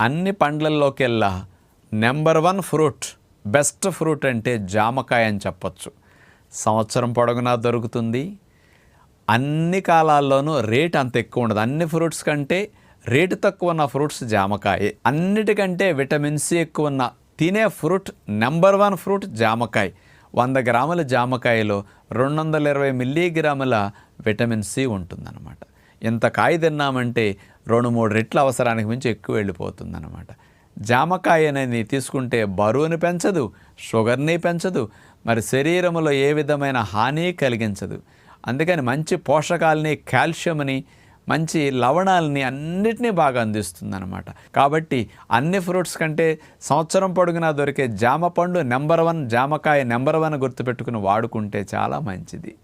అన్ని పండ్లల్లోకెల్లా number one fruit best fruit అంటే జామకాయ అని చెప్పొచ్చు. సంవత్సరం పొడవునా దొరుకుతుంది. అన్ని కాలాల్లోనూ రేట్ అంత ఎక్కువ ఉండదు. అన్ని ఫ్రూట్స్ కంటే రేటు తక్కువ ఉన్న ఫ్రూట్స్ జామకాయ. అన్నిటికంటే విటమిన్ సి ఎక్కువ ఉన్న తినే ఫ్రూట్ నెంబర్ వన్ ఫ్రూట్ జామకాయ. వంద గ్రాముల జామకాయలో రెండు వందల ఇరవై మిల్లీగ్రాముల విటమిన్ సి ఉంటుందన్నమాట. ఇంత కాయ తిన్నామంటే రెండు మూడు రెట్ల అవసరానికి మించి ఎక్కువ వెళ్ళిపోతుందన్నమాట. జామకాయ అనేది తీసుకుంటే బరువుని పెంచదు షుగర్ని పెంచదు మరి శరీరంలో ఏ విధమైన హాని కలిగించదు. అందుకని మంచి పోషకాలని కాల్షియంని మంచి లవణాలని అన్నిటినీ బాగా అందిస్తుందన్నమాట. కాబట్టి అన్ని ఫ్రూట్స్ కంటే సంవత్సరం పొడుగునా దొరికే జామ పండు నెంబర్ వన్ జామకాయ నెంబర్ వన్ గుర్తుపెట్టుకుని వాడుకుంటే చాలా మంచిది.